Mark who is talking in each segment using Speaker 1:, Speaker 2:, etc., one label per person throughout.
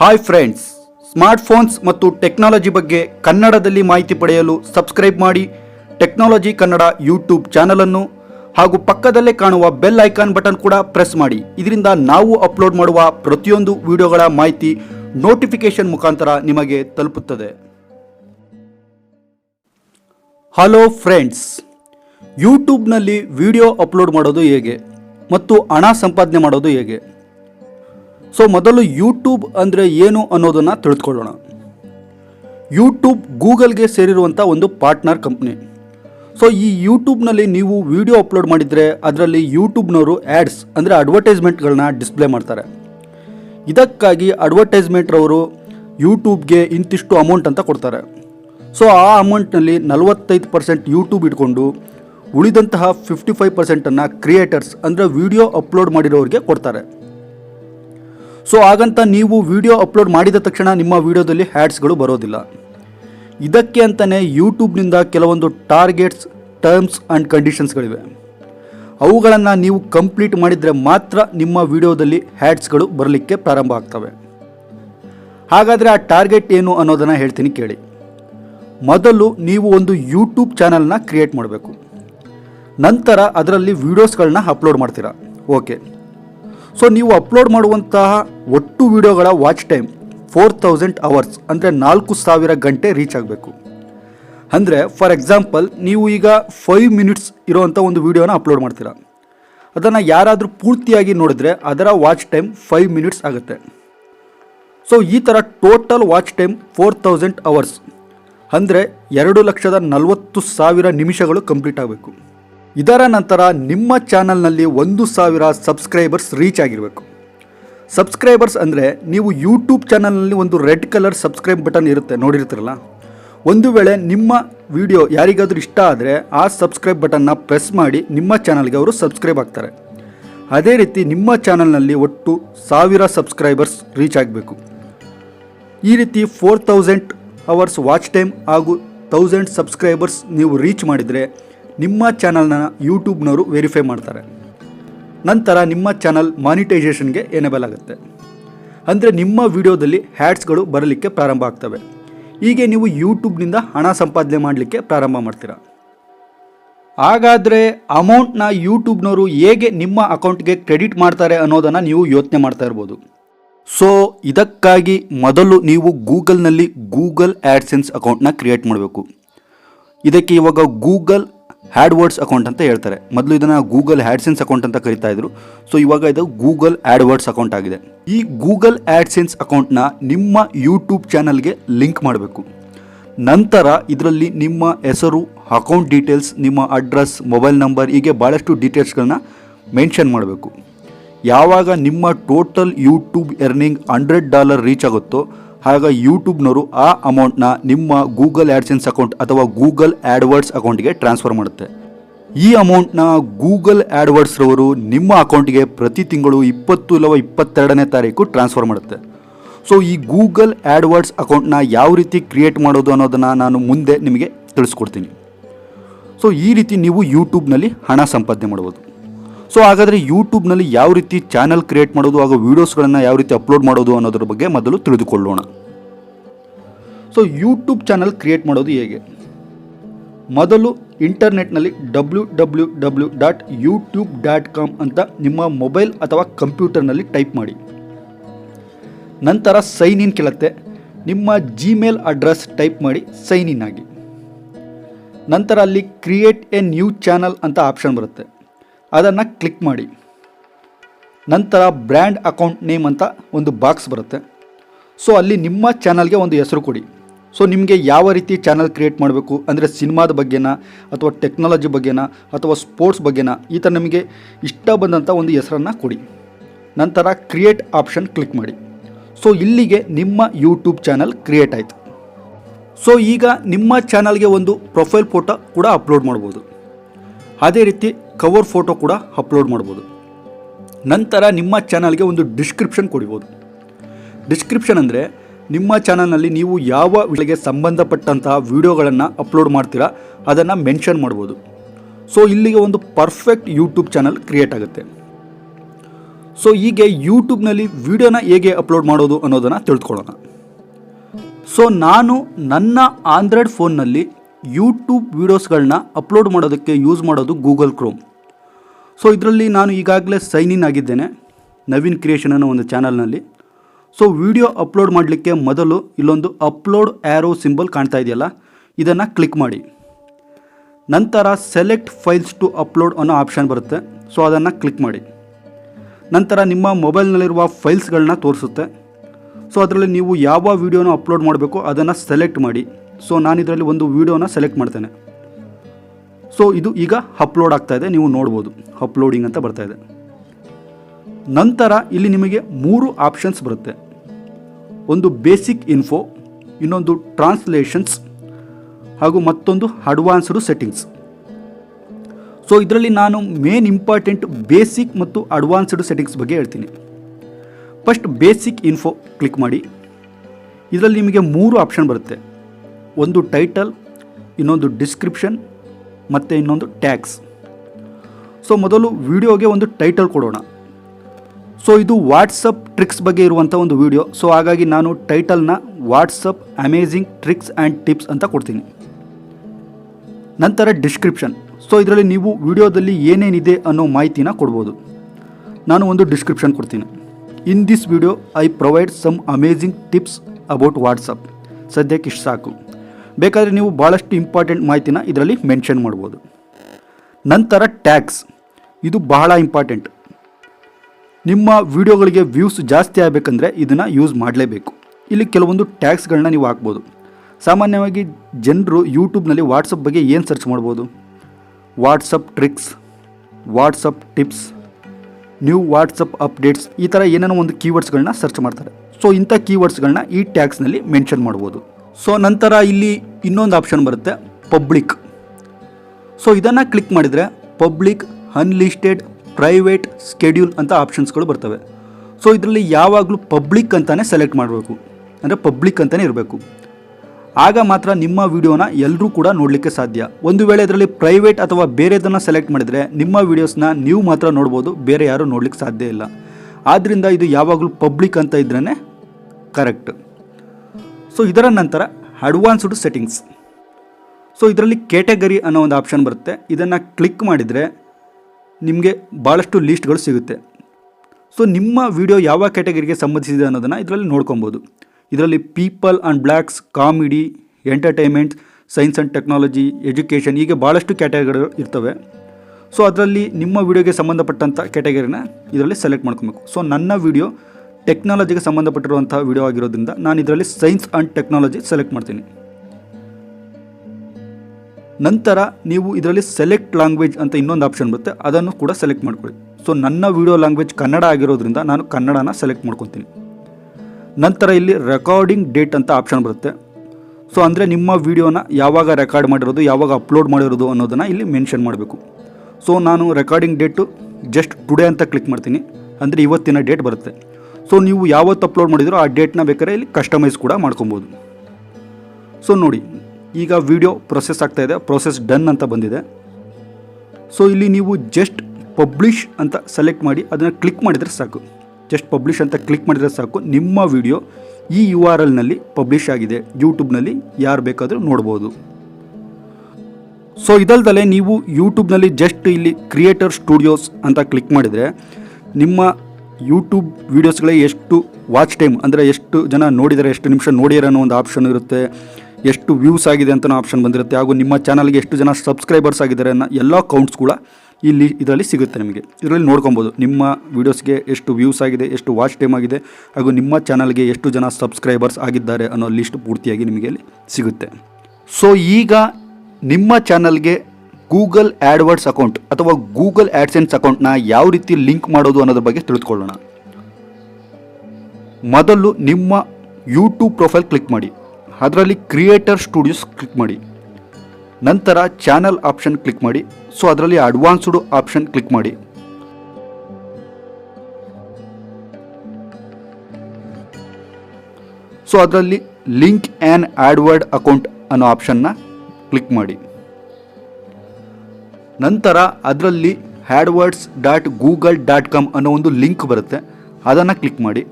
Speaker 1: Hi friends smartphones ಮತ್ತು technology ಬಗ್ಗೆ ಕನ್ನಡದಲ್ಲಿ ಮಾಹಿತಿ ಪಡೆಯಲು ಸಬ್ಸ್ಕ್ರೈಬ್ ಮಾಡಿ. ಟೆಕ್ನಾಲಜಿ ಕನ್ನಡ ಯೂಟ್ಯೂಬ್ ಚಾನಲನ್ನು ಹಾಗೂ ಪಕ್ಕದಲ್ಲೇ ಕಾಣುವ ಬೆಲ್ ಐಕಾನ್ ಬಟನ್ ಕೂಡ ಪ್ರೆಸ್ ಮಾಡಿ. ಇದರಿಂದ ನಾವು ಅಪ್ಲೋಡ್ ಮಾಡುವ ಪ್ರತಿಯೊಂದು ವಿಡಿಯೋಗಳ ಮಾಹಿತಿ ನೋಟಿಫಿಕೇಶನ್ ಮುಖಾಂತರ ನಿಮಗೆ ತಲುಪುತ್ತದೆ. ಹಲೋ ಫ್ರೆಂಡ್ಸ್ ಯೂಟ್ಯೂಬ್ನಲ್ಲಿ ವಿಡಿಯೋ ಅಪ್ಲೋಡ್ ಮಾಡೋದು ಹೇಗೆ? ಮತ್ತು ಹಣ ಸಂಪಾದನೆ ಮಾಡೋದು ಹೇಗೆ? ಸೊ ಮೊದಲು ಯೂಟ್ಯೂಬ್ ಅಂದರೆ ಏನು ಅನ್ನೋದನ್ನು ತಿಳಿದುಕೊಳ್ಳೋಣ ಯೂಟ್ಯೂಬ್ ಗೂಗಲ್ಗೆ ಸೇರಿರುವಂಥ ಒಂದು ಪಾರ್ಟ್ನರ್ ಕಂಪ್ನಿ. ಸೊ ಈ ಯೂಟ್ಯೂಬ್ನಲ್ಲಿ ನೀವು ವಿಡಿಯೋ ಅಪ್ಲೋಡ್ ಮಾಡಿದರೆ ಅದರಲ್ಲಿ ಯೂಟ್ಯೂಬ್ನವರು ಆ್ಯಡ್ಸ್ ಅಂದರೆ ಅಡ್ವರ್ಟೈಸ್ಮೆಂಟ್ಗಳನ್ನ ಡಿಸ್ಪ್ಲೇ ಮಾಡ್ತಾರೆ. ಇದಕ್ಕಾಗಿ ಅಡ್ವರ್ಟೈಸ್ಮೆಂಟ್ರವರು ಯೂಟ್ಯೂಬ್ಗೆ ಇಂತಿಷ್ಟು ಅಮೌಂಟ್ ಅಂತ ಕೊಡ್ತಾರೆ. ಸೊ ಆ ಅಮೌಂಟ್ನಲ್ಲಿ ನಲವತ್ತೈದು ಪರ್ಸೆಂಟ್ ಯೂಟ್ಯೂಬ್ ಇಟ್ಕೊಂಡು ಉಳಿದಂತಹ ಫಿಫ್ಟಿ ಫೈವ್ ಪರ್ಸೆಂಟನ್ನು ಕ್ರಿಯೇಟರ್ಸ್ ಅಂದರೆ ವಿಡಿಯೋ ಅಪ್ಲೋಡ್ ಮಾಡಿರೋರಿಗೆ ಕೊಡ್ತಾರೆ. ಸೊ ಹಾಗಂತ ನೀವು ವಿಡಿಯೋ ಅಪ್ಲೋಡ್ ಮಾಡಿದ ತಕ್ಷಣ ನಿಮ್ಮ ವಿಡಿಯೋದಲ್ಲಿ ಹ್ಯಾಡ್ಸ್ಗಳು ಬರೋದಿಲ್ಲ. ಇದಕ್ಕೆ ಅಂತಲೇ ಯೂಟ್ಯೂಬ್ನಿಂದ ಕೆಲವೊಂದು ಟಾರ್ಗೆಟ್ಸ್, ಟರ್ಮ್ಸ್ ಆ್ಯಂಡ್ ಕಂಡೀಷನ್ಸ್ಗಳಿವೆ. ಅವುಗಳನ್ನು ನೀವು ಕಂಪ್ಲೀಟ್ ಮಾಡಿದರೆ ಮಾತ್ರ ನಿಮ್ಮ ವಿಡಿಯೋದಲ್ಲಿ ಹ್ಯಾಡ್ಸ್ಗಳು ಬರಲಿಕ್ಕೆ ಪ್ರಾರಂಭ ಆಗ್ತವೆ. ಹಾಗಾದರೆ ಆ ಟಾರ್ಗೆಟ್ ಏನು ಅನ್ನೋದನ್ನು ಹೇಳ್ತೀನಿ ಕೇಳಿ. ಮೊದಲು ನೀವು ಒಂದು ಯೂಟ್ಯೂಬ್ ಚಾನಲ್ನ ಕ್ರಿಯೇಟ್ ಮಾಡಬೇಕು. ನಂತರ ಅದರಲ್ಲಿ ವೀಡಿಯೋಸ್ಗಳನ್ನ ಅಪ್ಲೋಡ್ ಮಾಡ್ತೀರಾ. ಓಕೆ. ಸೊ ನೀವು ಅಪ್ಲೋಡ್ ಮಾಡುವಂತಹ ಒಟ್ಟು ವಿಡಿಯೋಗಳ watch time four thousand hours ಅಂದರೆ ನಾಲ್ಕು ಸಾವಿರ ಗಂಟೆ ರೀಚ್ ಆಗಬೇಕು. ಅಂದರೆ ಫಾರ್ ಎಕ್ಸಾಂಪಲ್ ನೀವು ಈಗ ಫೈವ್ ಮಿನಿಟ್ಸ್ ಇರೋವಂಥ ಒಂದು ವಿಡಿಯೋನ ಅಪ್ಲೋಡ್ ಮಾಡ್ತೀರಾ. ಅದನ್ನು ಯಾರಾದರೂ ಪೂರ್ತಿಯಾಗಿ ನೋಡಿದ್ರೆ ಅದರ ವಾಚ್ ಟೈಮ್ ಫೈವ್ ಮಿನಿಟ್ಸ್ ಆಗುತ್ತೆ. ಸೊ ಈ ಥರ total watch time four thousand hours ಅಂದರೆ ಎರಡು ಲಕ್ಷದ ನಲವತ್ತು ಸಾವಿರ ನಿಮಿಷಗಳು ಕಂಪ್ಲೀಟ್ ಆಗಬೇಕು. ಇದರ ನಂತರ ನಿಮ್ಮ ಚಾನಲ್ನಲ್ಲಿ ಒಂದು ಸಾವಿರ ಸಬ್ಸ್ಕ್ರೈಬರ್ಸ್ ರೀಚ್ ಆಗಿರಬೇಕು. ಸಬ್ಸ್ಕ್ರೈಬರ್ಸ್ ಅಂದರೆ ನೀವು ಯೂಟ್ಯೂಬ್ ಚಾನಲ್ನಲ್ಲಿ ಒಂದು ರೆಡ್ ಕಲರ್ ಸಬ್ಸ್ಕ್ರೈಬ್ ಬಟನ್ ಇರುತ್ತೆ, ನೋಡಿರ್ತೀರಲ್ಲ? ಒಂದು ವೇಳೆ ನಿಮ್ಮ ವಿಡಿಯೋ ಯಾರಿಗಾದರೂ ಇಷ್ಟ ಆದರೆ ಆ ಸಬ್ಸ್ಕ್ರೈಬ್ ಬಟನ್ನ ಪ್ರೆಸ್ ಮಾಡಿ ನಿಮ್ಮ ಚಾನಲ್ಗೆ ಅವರು ಸಬ್ಸ್ಕ್ರೈಬ್ ಆಗ್ತಾರೆ. ಅದೇ ರೀತಿ ನಿಮ್ಮ ಚಾನಲ್ನಲ್ಲಿ ಒಟ್ಟು ಸಾವಿರ ಸಬ್ಸ್ಕ್ರೈಬರ್ಸ್ ರೀಚ್ ಆಗಬೇಕು. ಈ ರೀತಿ four thousand hours watch time ಹಾಗೂ ತೌಸಂಡ್ ಸಬ್ಸ್ಕ್ರೈಬರ್ಸ್ ನೀವು ರೀಚ್ ಮಾಡಿದರೆ ನಿಮ್ಮ ಚಾನಲ್ನ ಯೂಟ್ಯೂಬ್ನವರು ವೆರಿಫೈ ಮಾಡ್ತಾರೆ. ನಂತರ ನಿಮ್ಮ ಚಾನಲ್ ಮಾನಿಟೈಸೇಷನ್ಗೆ ಎನೇಬಲ್ ಆಗುತ್ತೆ. ಅಂದರೆ ನಿಮ್ಮ ವಿಡಿಯೋದಲ್ಲಿ ಹ್ಯಾಡ್ಸ್ಗಳು ಬರಲಿಕ್ಕೆ ಪ್ರಾರಂಭ ಆಗ್ತವೆ. ಹೀಗೆ ನೀವು ಯೂಟ್ಯೂಬ್ನಿಂದ ಹಣ ಸಂಪಾದನೆ ಮಾಡಲಿಕ್ಕೆ ಪ್ರಾರಂಭ ಮಾಡ್ತೀರಾ. ಹಾಗಾದರೆ ಅಮೌಂಟ್ನ ಯೂಟ್ಯೂಬ್ನವರು ಹೇಗೆ ನಿಮ್ಮ ಅಕೌಂಟ್ಗೆ ಕ್ರೆಡಿಟ್ ಮಾಡ್ತಾರೆ ಅನ್ನೋದನ್ನು ನೀವು ಯೋಚನೆ ಮಾಡ್ತಾ ಇರ್ಬೋದು. ಸೊ ಇದಕ್ಕಾಗಿ ಮೊದಲು ನೀವು ಗೂಗಲ್ನಲ್ಲಿ ಗೂಗಲ್ ಆ್ಯಡ್ಸೆನ್ಸ್ ಅಕೌಂಟ್ನ ಕ್ರಿಯೇಟ್ ಮಾಡಬೇಕು. ಇದಕ್ಕೆ ಇವಾಗ ಗೂಗಲ್ ಹ್ಯಾಡ್ವರ್ಡ್ಸ್ ಅಕೌಂಟ್ ಅಂತ ಹೇಳ್ತಾರೆ. ಮೊದಲು ಇದನ್ನು ಗೂಗಲ್ ಆ್ಯಡ್ಸೆನ್ಸ್ ಅಕೌಂಟ್ ಅಂತ ಕರಿತಾ ಇದ್ರು. ಸೊ ಇವಾಗ ಇದು ಗೂಗಲ್ ಆ್ಯಡ್ವರ್ಡ್ಸ್ ಅಕೌಂಟ್ ಆಗಿದೆ. ಈ ಗೂಗಲ್ ಆ್ಯಡ್ಸೆನ್ಸ್ ಅಕೌಂಟ್ನ ನಿಮ್ಮ ಯೂಟ್ಯೂಬ್ ಚಾನಲ್ಗೆ ಲಿಂಕ್ ಮಾಡಬೇಕು. ನಂತರ ಇದರಲ್ಲಿ ನಿಮ್ಮ ಹೆಸರು ಅಕೌಂಟ್ ಡೀಟೇಲ್ಸ್ ನಿಮ್ಮ ಅಡ್ರೆಸ್ ಮೊಬೈಲ್ ನಂಬರ್ ಹೀಗೆ ಭಾಳಷ್ಟು ಡೀಟೇಲ್ಸ್ಗಳನ್ನ ಮೆನ್ಷನ್ ಮಾಡಬೇಕು. ಯಾವಾಗ ನಿಮ್ಮ total YouTube earning hundred dollar reach ಆಗುತ್ತೋ ಆಗ ಯೂಟ್ಯೂಬ್ನವರು ಆ ಅಮೌಂಟ್ನ ನಿಮ್ಮ ಗೂಗಲ್ ಆ್ಯಡ್ಸೆನ್ಸ್ ಅಕೌಂಟ್ ಅಥವಾ ಗೂಗಲ್ ಆ್ಯಡ್ವರ್ಡ್ಸ್ ಅಕೌಂಟ್ಗೆ ಟ್ರಾನ್ಸ್ಫರ್ ಮಾಡುತ್ತೆ. ಈ ಅಮೌಂಟ್ನ ಗೂಗಲ್ ಆ್ಯಡ್ವರ್ಡ್ಸ್ರವರು ನಿಮ್ಮ ಅಕೌಂಟ್ಗೆ ಪ್ರತಿ ತಿಂಗಳು ಇಪ್ಪತ್ತು ಇಲ್ಲವ ಇಪ್ಪತ್ತೆರಡನೇ ತಾರೀಕು ಟ್ರಾನ್ಸ್ಫರ್ ಮಾಡುತ್ತೆ. ಸೊ, ಈ ಗೂಗಲ್ ಆ್ಯಡ್ವರ್ಡ್ಸ್ ಅಕೌಂಟ್ನ ಯಾವ ರೀತಿ ಕ್ರಿಯೇಟ್ ಮಾಡೋದು ಅನ್ನೋದನ್ನು ನಾನು ಮುಂದೆ ನಿಮಗೆ ತಿಳಿಸ್ಕೊಡ್ತೀನಿ. ಸೊ, ಈ ರೀತಿ ನೀವು ಯೂಟ್ಯೂಬ್ನಲ್ಲಿ ಹಣ ಸಂಪಾದನೆ ಮಾಡ್ಬೋದು. ಸೊ ಹಾಗಾದರೆ ಯೂಟ್ಯೂಬ್ನಲ್ಲಿ ಯಾವ ರೀತಿ ಚಾನಲ್ ಕ್ರಿಯೇಟ್ ಮಾಡೋದು ಹಾಗೂ ವೀಡಿಯೋಸ್ಗಳನ್ನು ಯಾವ ರೀತಿ ಅಪ್ಲೋಡ್ ಮಾಡೋದು ಅನ್ನೋದ್ರ ಬಗ್ಗೆ ಮೊದಲು ತಿಳಿದುಕೊಳ್ಳೋಣ. ಸೊ ಯೂಟ್ಯೂಬ್ ಚಾನಲ್ ಕ್ರಿಯೇಟ್ ಮಾಡೋದು ಹೇಗೆ? ಮೊದಲು ಇಂಟರ್ನೆಟ್ನಲ್ಲಿ W W W dot YouTube dot com ಅಂತ ನಿಮ್ಮ ಮೊಬೈಲ್ ಅಥವಾ ಕಂಪ್ಯೂಟರ್ನಲ್ಲಿ ಟೈಪ್ ಮಾಡಿ. ನಂತರ ಸೈನ್ ಇನ್ ಕೇಳುತ್ತೆ. ನಿಮ್ಮ ಜಿಮೇಲ್ ಅಡ್ರೆಸ್ ಟೈಪ್ ಮಾಡಿ ಸೈನ್ ಇನ್ ಆಗಿ. ನಂತರ ಅಲ್ಲಿ ಕ್ರಿಯೇಟ್ ಎ ನ್ಯೂ ಚಾನಲ್ ಅಂತ ಆಪ್ಷನ್ ಬರುತ್ತೆ. ಅದನ್ನು ಕ್ಲಿಕ್ ಮಾಡಿ. ನಂತರ ಬ್ರ್ಯಾಂಡ್ ಅಕೌಂಟ್ ನೇಮ್ ಅಂತ ಒಂದು ಬಾಕ್ಸ್ ಬರುತ್ತೆ. ಸೊ ಅಲ್ಲಿ ನಿಮ್ಮ ಚಾನಲ್ಗೆ ಒಂದು ಹೆಸರು ಕೊಡಿ. ಸೊ ನಿಮಗೆ ಯಾವ ರೀತಿ ಚಾನಲ್ ಕ್ರಿಯೇಟ್ ಮಾಡಬೇಕು? ಅಂದರೆ ಸಿನಿಮಾದ ಬಗ್ಗೆನಾ, ಅಥವಾ ಟೆಕ್ನಾಲಜಿ ಬಗ್ಗೆನಾ, ಅಥವಾ ಸ್ಪೋರ್ಟ್ಸ್ ಬಗ್ಗೆನಾ, ಈ ಥರ ನಿಮಗೆ ಇಷ್ಟ ಬಂದಂಥ ಒಂದು ಹೆಸರನ್ನು ಕೊಡಿ. ನಂತರ ಕ್ರಿಯೇಟ್ ಆಪ್ಷನ್ ಕ್ಲಿಕ್ ಮಾಡಿ. ಸೊ ಇಲ್ಲಿಗೆ ನಿಮ್ಮ ಯೂಟ್ಯೂಬ್ ಚಾನಲ್ ಕ್ರಿಯೇಟ್ ಆಯಿತು. ಸೊ ಈಗ ನಿಮ್ಮ ಚಾನಲ್ಗೆ ಒಂದು ಪ್ರೊಫೈಲ್ ಫೋಟೋ ಕೂಡ ಅಪ್ಲೋಡ್ ಮಾಡ್ಬೋದು. ಅದೇ ರೀತಿ ಕವರ್ ಫೋಟೋ ಕೂಡ ಅಪ್ಲೋಡ್ ಮಾಡ್ಬೋದು. ನಂತರ ನಿಮ್ಮ ಚಾನಲ್ಗೆ ಒಂದು ಡಿಸ್ಕ್ರಿಪ್ಷನ್ ಕೊಡಿಬೋದು. ಡಿಸ್ಕ್ರಿಪ್ಷನ್ ಅಂದರೆ ನಿಮ್ಮ ಚಾನಲ್ನಲ್ಲಿ ನೀವು ಯಾವ ವಿಷಯಕ್ಕೆ ಸಂಬಂಧಪಟ್ಟಂತಹ ವಿಡಿಯೋಗಳನ್ನು ಅಪ್ಲೋಡ್ ಮಾಡ್ತೀರಾ ಅದನ್ನು ಮೆನ್ಷನ್ ಮಾಡ್ಬೋದು. ಸೊ ಇಲ್ಲಿಗೆ ಒಂದು ಪರ್ಫೆಕ್ಟ್ ಯೂಟ್ಯೂಬ್ ಚಾನಲ್ ಕ್ರಿಯೇಟ್ ಆಗುತ್ತೆ. ಸೊ ಹೀಗೆ ಯೂಟ್ಯೂಬ್ನಲ್ಲಿ ವಿಡಿಯೋನ ಹೇಗೆ ಅಪ್ಲೋಡ್ ಮಾಡೋದು ಅನ್ನೋದನ್ನು ತಿಳ್ಕೊಳ್ಳೋಣ. ಸೊ ನಾನು ನನ್ನ ಆಂಡ್ರಾಯ್ಡ್ ಫೋನ್ನಲ್ಲಿ ಯೂಟ್ಯೂಬ್ ವೀಡಿಯೋಸ್ಗಳನ್ನ ಅಪ್ಲೋಡ್ ಮಾಡೋದಕ್ಕೆ ಯೂಸ್ ಮಾಡೋದು ಗೂಗಲ್ ಕ್ರೋಮ್. ಸೊ, ಇದರಲ್ಲಿ ನಾನು ಈಗಾಗಲೇ ಸೈನ್ ಇನ್ ಆಗಿದ್ದೇನೆ, ನವೀನ್ ಕ್ರಿಯೇಷನ್ ಅನ್ನೋ ಒಂದು ಚಾನಲ್ನಲ್ಲಿ. ಸೊ, ವಿಡಿಯೋ ಅಪ್ಲೋಡ್ ಮಾಡಲಿಕ್ಕೆ ಮೊದಲು ಇಲ್ಲೊಂದು ಅಪ್ಲೋಡ್ ಆ್ಯರೋ ಸಿಂಬಲ್ ಕಾಣ್ತಾ ಇದೆಯಲ್ಲ, ಇದನ್ನು ಕ್ಲಿಕ್ ಮಾಡಿ. ನಂತರ ಸೆಲೆಕ್ಟ್ ಫೈಲ್ಸ್ ಟು ಅಪ್ಲೋಡ್ ಅನ್ನೋ ಆಪ್ಷನ್ ಬರುತ್ತೆ, ಸೊ, ಅದನ್ನು ಕ್ಲಿಕ್ ಮಾಡಿ. ನಂತರ ನಿಮ್ಮ ಮೊಬೈಲ್ನಲ್ಲಿರುವ ಫೈಲ್ಸ್ಗಳನ್ನ ತೋರಿಸುತ್ತೆ. ಸೊ, ಅದರಲ್ಲಿ ನೀವು ಯಾವ ವೀಡಿಯೋನ ಅಪ್ಲೋಡ್ ಮಾಡಬೇಕು ಅದನ್ನು ಸೆಲೆಕ್ಟ್ ಮಾಡಿ. ಸೊ ನಾನು ಇದರಲ್ಲಿ ಒಂದು ವೀಡಿಯೋನ ಸೆಲೆಕ್ಟ್ ಮಾಡ್ತೇನೆ. ಸೊ ಇದು ಈಗ ಅಪ್ಲೋಡ್ ಆಗ್ತಾ ಇದೆ, ನೀವು ನೋಡ್ಬೋದು. ಅಪ್ಲೋಡಿಂಗ್ ಅಂತ ಬರ್ತಾ ಇದೆ. ನಂತರ ಇಲ್ಲಿ ನಿಮಗೆ ಮೂರು ಆಪ್ಷನ್ಸ್ ಬರುತ್ತೆ. ಒಂದು ಬೇಸಿಕ್ ಇನ್ಫೋ ಇನ್ನೊಂದು ಟ್ರಾನ್ಸ್ಲೇಷನ್ಸ್ ಹಾಗೂ ಮತ್ತೊಂದು ಅಡ್ವಾನ್ಸ್ಡ್ ಸೆಟ್ಟಿಂಗ್ಸ್ ಸೊ ಇದರಲ್ಲಿ ನಾನು ಮೇನ್ ಇಂಪಾರ್ಟೆಂಟ್ ಬೇಸಿಕ್ ಮತ್ತು ಅಡ್ವಾನ್ಸ್ಡ್ ಸೆಟ್ಟಿಂಗ್ಸ್ ಬಗ್ಗೆ ಹೇಳ್ತೀನಿ. ಫಸ್ಟ್ ಬೇಸಿಕ್ ಇನ್ಫೋ ಕ್ಲಿಕ್ ಮಾಡಿ. ಇದರಲ್ಲಿ ನಿಮಗೆ ಮೂರು ಆಪ್ಷನ್ ಬರುತ್ತೆ. ಒಂದು ಟೈಟಲ್ ಇನ್ನೊಂದು ಡಿಸ್ಕ್ರಿಪ್ಷನ್ ಮತ್ತು ಇನ್ನೊಂದು ಟ್ಯಾಗ್ಸ್ ಸೊ ಮೊದಲು ವಿಡಿಯೋಗೆ ಒಂದು ಟೈಟಲ್ ಕೊಡೋಣ. ಸೊ ಇದು ವಾಟ್ಸಪ್ ಟ್ರಿಕ್ಸ್ ಬಗ್ಗೆ ಇರುವಂಥ ಒಂದು ವಿಡಿಯೋ ಸೊ ಹಾಗಾಗಿ ನಾನು ಟೈಟಲ್ನ WhatsApp amazing tricks and tips ಅಂತ ಕೊಡ್ತೀನಿ. ನಂತರ ಡಿಸ್ಕ್ರಿಪ್ಷನ್ ಸೊ ಇದರಲ್ಲಿ ನೀವು ವಿಡಿಯೋದಲ್ಲಿ ಏನೇನಿದೆ ಅನ್ನೋ ಮಾಹಿತಿನ ಕೊಡ್ಬೋದು. ನಾನು ಒಂದು ಡಿಸ್ಕ್ರಿಪ್ಷನ್ ಕೊಡ್ತೀನಿ. In this video I provide some amazing tips about WhatsApp ಸದ್ಯಕ್ಕೆ ಇಷ್ಟು ಸಾಕು. ಬೇಕಾದರೆ ನೀವು ಭಾಳಷ್ಟು ಇಂಪಾರ್ಟೆಂಟ್ ಮಾಹಿತಿನ ಇದರಲ್ಲಿ ಮೆನ್ಷನ್ ಮಾಡ್ಬೋದು. ನಂತರ ಟ್ಯಾಕ್ಸ್ ಇದು ಬಹಳ ಇಂಪಾರ್ಟೆಂಟ್ ನಿಮ್ಮ ವಿಡಿಯೋಗಳಿಗೆ ವ್ಯೂಸ್ ಜಾಸ್ತಿ ಆಗಬೇಕಂದ್ರೆ ಇದನ್ನು ಯೂಸ್ ಮಾಡಲೇಬೇಕು. ಇಲ್ಲಿ ಕೆಲವೊಂದು ಟ್ಯಾಕ್ಸ್ಗಳನ್ನ ನೀವು ಹಾಕ್ಬೋದು. ಸಾಮಾನ್ಯವಾಗಿ ಜನರು ಯೂಟ್ಯೂಬ್ನಲ್ಲಿ ವಾಟ್ಸಪ್ ಬಗ್ಗೆ ಏನು ಸರ್ಚ್ ಮಾಡ್ಬೋದು? WhatsApp tricks WhatsApp tips new WhatsApp updates ಈ ಥರ ಏನೇನೋ ಒಂದು ಕೀವರ್ಡ್ಸ್ಗಳನ್ನ ಸರ್ಚ್ ಮಾಡ್ತಾರೆ. ಸೊ ಇಂಥ ಕೀವರ್ಡ್ಸ್ಗಳನ್ನ ಈ ಟ್ಯಾಕ್ಸ್ನಲ್ಲಿ ಮೆನ್ಷನ್ ಮಾಡ್ಬೋದು. ಸೊ ನಂತರ ಇಲ್ಲಿ ಇನ್ನೊಂದು ಆಪ್ಷನ್ ಬರುತ್ತೆ ಪಬ್ಲಿಕ್ ಸೊ ಇದನ್ನು ಕ್ಲಿಕ್ ಮಾಡಿದರೆ ಪಬ್ಲಿಕ್ ಅನ್ಲಿಸ್ಟೆಡ್ ಪ್ರೈವೇಟ್ ಸ್ಕೆಡ್ಯೂಲ್ ಅಂತ ಆಪ್ಷನ್ಸ್ಗಳು ಬರ್ತವೆ. ಸೊ ಇದರಲ್ಲಿ ಯಾವಾಗಲೂ ಪಬ್ಲಿಕ್ ಅಂತಲೇ ಸೆಲೆಕ್ಟ್ ಮಾಡಬೇಕು. ಅಂದರೆ ಪಬ್ಲಿಕ್ ಅಂತಲೇ ಇರಬೇಕು. ಆಗ ಮಾತ್ರ ನಿಮ್ಮ ವಿಡಿಯೋನ ಎಲ್ಲರೂ ಕೂಡ ನೋಡಲಿಕ್ಕೆ ಸಾಧ್ಯ. ಒಂದು ವೇಳೆ ಇದರಲ್ಲಿ ಪ್ರೈವೇಟ್ ಅಥವಾ ಬೇರೆದನ್ನು ಸೆಲೆಕ್ಟ್ ಮಾಡಿದರೆ ನಿಮ್ಮ ವೀಡಿಯೋಸ್ನ ನೀವು ಮಾತ್ರ ನೋಡ್ಬೋದು, ಬೇರೆ ಯಾರೂ ನೋಡ್ಲಿಕ್ಕೆ ಸಾಧ್ಯ ಇಲ್ಲ. ಆದ್ದರಿಂದ ಇದು ಯಾವಾಗಲೂ ಪಬ್ಲಿಕ್ ಅಂತ ಇದ್ರೇ ಕರೆಕ್ಟ್ ಸೊ ಇದರ ನಂತರ ಅಡ್ವಾನ್ಸ್ಡ್ ಸೆಟ್ಟಿಂಗ್ಸ್ ಸೊ ಇದರಲ್ಲಿ ಕ್ಯಾಟಗರಿ ಅನ್ನೋ ಒಂದು ಆಪ್ಷನ್ ಬರುತ್ತೆ. ಇದನ್ನು ಕ್ಲಿಕ್ ಮಾಡಿದರೆ ನಿಮಗೆ ಭಾಳಷ್ಟು ಲೀಸ್ಟ್ಗಳು ಸಿಗುತ್ತೆ. ಸೊ ನಿಮ್ಮ ವಿಡಿಯೋ ಯಾವ ಕ್ಯಾಟಗರಿಗೆ ಸಂಬಂಧಿಸಿದೆ ಅನ್ನೋದನ್ನು ಇದರಲ್ಲಿ ನೋಡ್ಕೊಬೋದು. ಇದರಲ್ಲಿ people and blogs comedy entertainment science and technology education ಹೀಗೆ ಭಾಳಷ್ಟು ಕ್ಯಾಟಗರಿ ಇರ್ತವೆ. ಸೊ ಅದರಲ್ಲಿ ನಿಮ್ಮ ವಿಡಿಯೋಗೆ ಸಂಬಂಧಪಟ್ಟಂಥ ಕ್ಯಾಟಗರಿನ ಇದರಲ್ಲಿ ಸೆಲೆಕ್ಟ್ ಮಾಡ್ಕೊಬೇಕು. ಸೊ ನನ್ನ ವಿಡಿಯೋ ಟೆಕ್ನಾಲಜಿಗೆ ಸಂಬಂಧಪಟ್ಟಿರುವಂಥ ವಿಡಿಯೋ ಆಗಿರೋದ್ರಿಂದ ನಾನು ಇದರಲ್ಲಿ ಸೈನ್ಸ್ ಆ್ಯಂಡ್ ಟೆಕ್ನಾಲಜಿ ಸೆಲೆಕ್ಟ್ ಮಾಡ್ತೀನಿ. ನಂತರ ನೀವು ಇದರಲ್ಲಿ ಸೆಲೆಕ್ಟ್ ಲ್ಯಾಂಗ್ವೇಜ್ ಅಂತ ಇನ್ನೊಂದು ಆಪ್ಷನ್ ಬರುತ್ತೆ, ಅದನ್ನು ಕೂಡ ಸೆಲೆಕ್ಟ್ ಮಾಡ್ಕೊಳ್ಳಿ. ಸೊ ನನ್ನ ವಿಡಿಯೋ ಲ್ಯಾಂಗ್ವೇಜ್ ಕನ್ನಡ ಆಗಿರೋದ್ರಿಂದ ನಾನು ಕನ್ನಡನ ಸೆಲೆಕ್ಟ್ ಮಾಡ್ಕೊತೀನಿ. ನಂತರ ಇಲ್ಲಿ ರೆಕಾರ್ಡಿಂಗ್ ಡೇಟ್ ಅಂತ ಆಪ್ಷನ್ ಬರುತ್ತೆ. ಸೊ ಅಂದರೆ ನಿಮ್ಮ ವಿಡಿಯೋನ ಯಾವಾಗ ರೆಕಾರ್ಡ್ ಮಾಡಿರೋದು, ಯಾವಾಗ ಅಪ್ಲೋಡ್ ಮಾಡಿರೋದು ಅನ್ನೋದನ್ನು ಇಲ್ಲಿ ಮೆನ್ಷನ್ ಮಾಡಬೇಕು. ಸೊ ನಾನು ರೆಕಾರ್ಡಿಂಗ್ ಡೇಟು ಜಸ್ಟ್ ಟುಡೇ ಅಂತ ಕ್ಲಿಕ್ ಮಾಡ್ತೀನಿ. ಅಂದರೆ ಇವತ್ತಿನ ಡೇಟ್ ಬರುತ್ತೆ. ಸೊ ನೀವು ಯಾವತ್ತು ಅಪ್ಲೋಡ್ ಮಾಡಿದರೂ ಆ ಡೇಟ್ನ ಬೇಕಾದ್ರೆ ಇಲ್ಲಿ ಕಸ್ಟಮೈಸ್ ಕೂಡ ಮಾಡ್ಕೊಬೋದು. ಸೊ ನೋಡಿ, ಈಗ ವಿಡಿಯೋ ಪ್ರೊಸೆಸ್ ಆಗ್ತಾ ಇದೆ ಪ್ರೊಸೆಸ್ ಡನ್ ಅಂತ ಬಂದಿದೆ. ಸೊ ಇಲ್ಲಿ ನೀವು ಜಸ್ಟ್ ಪಬ್ಲಿಷ್ ಅಂತ ಸೆಲೆಕ್ಟ್ ಮಾಡಿ, ಅದನ್ನು ಕ್ಲಿಕ್ ಮಾಡಿದರೆ ಸಾಕು. ಜಸ್ಟ್ ಪಬ್ಲಿಷ್ ಅಂತ ಕ್ಲಿಕ್ ಮಾಡಿದರೆ ಸಾಕು. ನಿಮ್ಮ ವಿಡಿಯೋ ಈ ಯು ಆರ್ ಎಲ್ನಲ್ಲಿ ಪಬ್ಲಿಷ್ ಆಗಿದೆ ಯೂಟ್ಯೂಬ್ನಲ್ಲಿ ಯಾರು ಬೇಕಾದರೂ ನೋಡ್ಬೋದು. ಸೊ ಇದಲ್ದಲೆ ನೀವು ಯೂಟ್ಯೂಬ್ನಲ್ಲಿ ಜಸ್ಟ್ ಇಲ್ಲಿ ಕ್ರಿಯೇಟರ್ ಸ್ಟುಡಿಯೋಸ್ ಅಂತ ಕ್ಲಿಕ್ ಮಾಡಿದರೆ, ನಿಮ್ಮ ಯೂಟ್ಯೂಬ್ ವೀಡಿಯೋಸ್ಗಳೇ ಎಷ್ಟು ವಾಚ್ ಟೈಮ್ ಅಂದರೆ ಎಷ್ಟು ಜನ ನೋಡಿದ್ದಾರೆ ಎಷ್ಟು ನಿಮಿಷ ನೋಡಿದಾರೆ ಅನ್ನೋ ಒಂದು ಆಪ್ಷನ್ ಇರುತ್ತೆ. ಎಷ್ಟು ವ್ಯೂಸ್ ಆಗಿದೆ ಅಂತ ಆಪ್ಷನ್ ಬಂದಿರುತ್ತೆ. ಹಾಗೂ ನಿಮ್ಮ ಚಾನಲ್ಗೆ ಎಷ್ಟು ಜನ ಸಬ್ಸ್ಕ್ರೈಬರ್ಸ್ ಆಗಿದ್ದಾರೆ ಅನ್ನೋ ಎಲ್ಲ ಕೌಂಟ್ಸ್ ಕೂಡ ಇಲ್ಲಿ ಇದರಲ್ಲಿ ಸಿಗುತ್ತೆ ನಿಮಗೆ. ಇದರಲ್ಲಿ ನೋಡ್ಕೊಬೋದು. ನಿಮ್ಮ ವೀಡಿಯೋಸ್ಗೆ ಎಷ್ಟು ವ್ಯೂಸ್ ಆಗಿದೆ, ಎಷ್ಟು ವಾಚ್ ಟೈಮ್ ಆಗಿದೆ, ಹಾಗೂ ನಿಮ್ಮ ಚಾನಲ್ಗೆ ಎಷ್ಟು ಜನ ಸಬ್ಸ್ಕ್ರೈಬರ್ಸ್ ಆಗಿದ್ದಾರೆ ಅನ್ನೋ ಲಿಸ್ಟ್ ಪೂರ್ತಿಯಾಗಿ ನಿಮಗೆ ಇಲ್ಲಿ ಸಿಗುತ್ತೆ. ಸೊ ಈಗ ನಿಮ್ಮ ಚಾನಲ್ಗೆ ಗೂಗಲ್ ಆ್ಯಡ್ವರ್ಡ್ಸ್ ಅಕೌಂಟ್ ಅಥವಾ ಗೂಗಲ್ ಆ್ಯಡ್ಸೆನ್ಸ್ ಅಕೌಂಟ್ನ ಯಾವ ರೀತಿ ಲಿಂಕ್ ಮಾಡೋದು ಅನ್ನೋದ್ರ ಬಗ್ಗೆ ತಿಳಿದುಕೊಳ್ಳೋಣ. ಮೊದಲು ನಿಮ್ಮ ಯೂಟ್ಯೂಬ್ ಪ್ರೊಫೈಲ್ ಕ್ಲಿಕ್ ಮಾಡಿ. ಅದರಲ್ಲಿ ಕ್ರಿಯೇಟರ್ ಸ್ಟುಡಿಯೋಸ್ ಕ್ಲಿಕ್ ಮಾಡಿ. ನಂತರ ಚಾನಲ್ ಆಪ್ಷನ್ ಕ್ಲಿಕ್ ಮಾಡಿ. ಸೊ, ಅದರಲ್ಲಿ ಅಡ್ವಾನ್ಸ್ಡ್ ಆಪ್ಷನ್ ಕ್ಲಿಕ್ ಮಾಡಿ. ಸೊ, ಅದರಲ್ಲಿ ಲಿಂಕ್ ಆ್ಯನ್ ಆಡ್ವರ್ಡ್ ಅಕೌಂಟ್ ಅನ್ನೋ ಆಪ್ಷನ್ನ ಕ್ಲಿಕ್ ಮಾಡಿ. ನಂತರ ಅದರಲ್ಲಿ AdWords dot Google dot com ಅನ್ನೋ ಒಂದು ಲಿಂಕ್ ಬರುತ್ತೆ. ಅದನ್ನು ಕ್ಲಿಕ್ ಮಾಡಿ.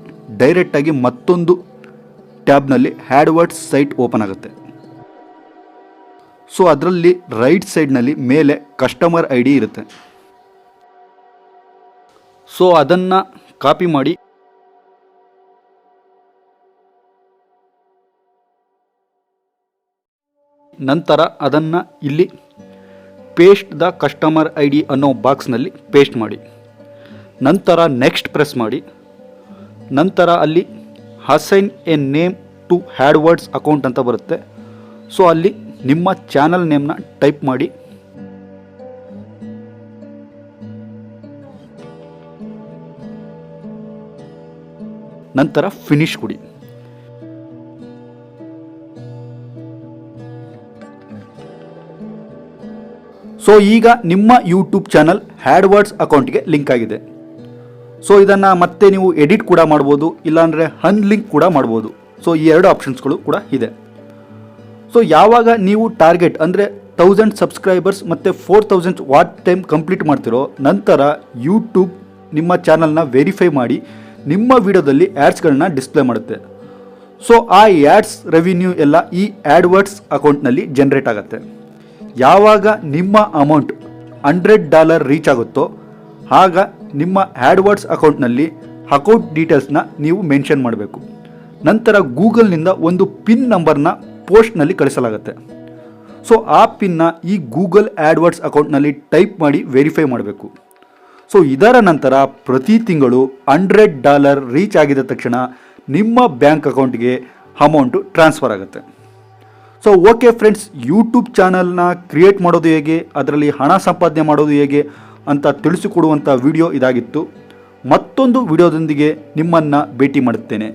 Speaker 1: ಡೈರೆಕ್ಟಾಗಿ ಮತ್ತೊಂದು ಟ್ಯಾಬ್ನಲ್ಲಿ ಹ್ಯಾಡ್ವರ್ಡ್ಸ್ ಸೈಟ್ ಓಪನ್ ಆಗುತ್ತೆ. ಸೊ ಅದರಲ್ಲಿ ರೈಟ್ ಸೈಡ್ನಲ್ಲಿ ಮೇಲೆ ಕಸ್ಟಮರ್ ಐ ಡಿ ಇರುತ್ತೆ. ಸೊ ಅದನ್ನು ಕಾಪಿ ಮಾಡಿ. ನಂತರ ಅದನ್ನು ಇಲ್ಲಿ paste the customer I D ಅನ್ನೋ ಬಾಕ್ಸ್ನಲ್ಲಿ ಪೇಸ್ಟ್ ಮಾಡಿ. ನಂತರ ನೆಕ್ಸ್ಟ್ ಪ್ರೆಸ್ ಮಾಡಿ. ನಂತರ ಅಲ್ಲಿ assign a name to AdWords account ಅಂತ ಬರುತ್ತೆ. ಸೊ ಅಲ್ಲಿ ನಿಮ್ಮ ಚಾನಲ್ ನೇಮ್ನ ಟೈಪ್ ಮಾಡಿ. ನಂತರ ಫಿನಿಶ್ ಕೊಡಿ. ಸೊ ಈಗ ನಿಮ್ಮ ಯೂಟ್ಯೂಬ್ ಚಾನಲ್ ಹ್ಯಾಡ್ವರ್ಡ್ಸ್ ಅಕೌಂಟ್ಗೆ ಲಿಂಕ್ ಆಗಿದೆ. ಸೊ ಇದನ್ನು ಮತ್ತೆ ನೀವು ಎಡಿಟ್ ಕೂಡ ಮಾಡ್ಬೋದು, ಇಲ್ಲಾಂದರೆ ಅನ್ಲಿಂಕ್ ಕೂಡ ಮಾಡ್ಬೋದು. ಸೊ ಈ ಎರಡು ಆಪ್ಷನ್ಸ್ಗಳು ಕೂಡ ಇದೆ. ಸೊ ಯಾವಾಗ ನೀವು ಟಾರ್ಗೆಟ್ ಅಂದರೆ ತೌಸಂಡ್ ಸಬ್ಸ್ಕ್ರೈಬರ್ಸ್ ಮತ್ತು four thousand watch time complete ಮಾಡ್ತಿರೋ ನಂತರ ಯೂಟ್ಯೂಬ್ ನಿಮ್ಮ ಚಾನಲ್ನ ವೆರಿಫೈ ಮಾಡಿ ನಿಮ್ಮ ವಿಡಿಯೋದಲ್ಲಿ ಆ್ಯಡ್ಸ್ಗಳನ್ನ ಡಿಸ್ಪ್ಲೇ ಮಾಡುತ್ತೆ. ಸೊ ಆ ಆ್ಯಡ್ಸ್ ರೆವಿನ್ಯೂ ಎಲ್ಲ ಈ ಆ್ಯಡ್ವರ್ಡ್ಸ್ ಅಕೌಂಟ್ನಲ್ಲಿ ಜನ್ರೇಟ್ ಆಗುತ್ತೆ. ಯಾವಾಗ ನಿಮ್ಮ ಅಮೌಂಟ್ ಹಂಡ್ರೆಡ್ ಡಾಲರ್ ರೀಚ್ ಆಗುತ್ತೋ ಆಗ ನಿಮ್ಮ ಆ್ಯಡ್ವರ್ಡ್ಸ್ ಅಕೌಂಟ್ನಲ್ಲಿ ಅಕೌಂಟ್ ಡೀಟೇಲ್ಸ್ನ ನೀವು ಮೆನ್ಷನ್ ಮಾಡಬೇಕು. ನಂತರ ಗೂಗಲ್ನಿಂದ ಒಂದು ಪಿನ್ ನಂಬರ್ನ ಪೋಸ್ಟ್ನಲ್ಲಿ ಕಳಿಸಲಾಗುತ್ತೆ. ಸೊ ಆ ಪಿನ್ನ ಈ ಗೂಗಲ್ ಆ್ಯಡ್ವರ್ಡ್ಸ್ ಅಕೌಂಟ್ನಲ್ಲಿ ಟೈಪ್ ಮಾಡಿ ವೆರಿಫೈ ಮಾಡಬೇಕು. ಸೊ ಇದರ ನಂತರ ಪ್ರತಿ ತಿಂಗಳು ಹಂಡ್ರೆಡ್ ಡಾಲರ್ ರೀಚ್ ಆಗಿದ ತಕ್ಷಣ ನಿಮ್ಮ ಬ್ಯಾಂಕ್ ಅಕೌಂಟ್ಗೆ ಅಮೌಂಟು ಟ್ರಾನ್ಸ್ಫರ್ ಆಗುತ್ತೆ. ಸೊ ಓಕೆ ಫ್ರೆಂಡ್ಸ್ ಯೂಟ್ಯೂಬ್ ಚಾನಲ್ನ ಕ್ರಿಯೇಟ್ ಮಾಡೋದು ಹೇಗೆ? ಅದರಲ್ಲಿ ಹಣ ಸಂಪಾದನೆ ಮಾಡೋದು ಹೇಗೆ ಅಂತ ತಿಳಿಸಿಕೊಡುವಂಥ ವಿಡಿಯೋ ಇದಾಗಿತ್ತು. ಮತ್ತೊಂದು ವಿಡಿಯೋದೊಂದಿಗೆ ನಿಮ್ಮನ್ನು ಭೇಟಿ ಮಾಡುತ್ತೇನೆ.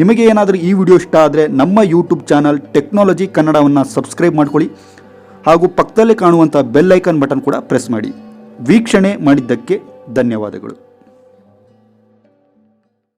Speaker 1: ನಿಮಗೆ ಏನಾದರೂ ಈ ವಿಡಿಯೋ ಇಷ್ಟ ಆದರೆ ನಮ್ಮ ಯೂಟ್ಯೂಬ್ ಚಾನಲ್ ಟೆಕ್ನಾಲಜಿ ಕನ್ನಡವನ್ನು ಸಬ್ಸ್ಕ್ರೈಬ್ ಮಾಡ್ಕೊಳ್ಳಿ. ಹಾಗೂ ಪಕ್ಕದಲ್ಲೇ ಕಾಣುವಂಥ ಬೆಲ್ ಐಕಾನ್ ಬಟನ್ ಕೂಡ ಪ್ರೆಸ್ ಮಾಡಿ. ವೀಕ್ಷಣೆ ಮಾಡಿದ್ದಕ್ಕೆ ಧನ್ಯವಾದಗಳು.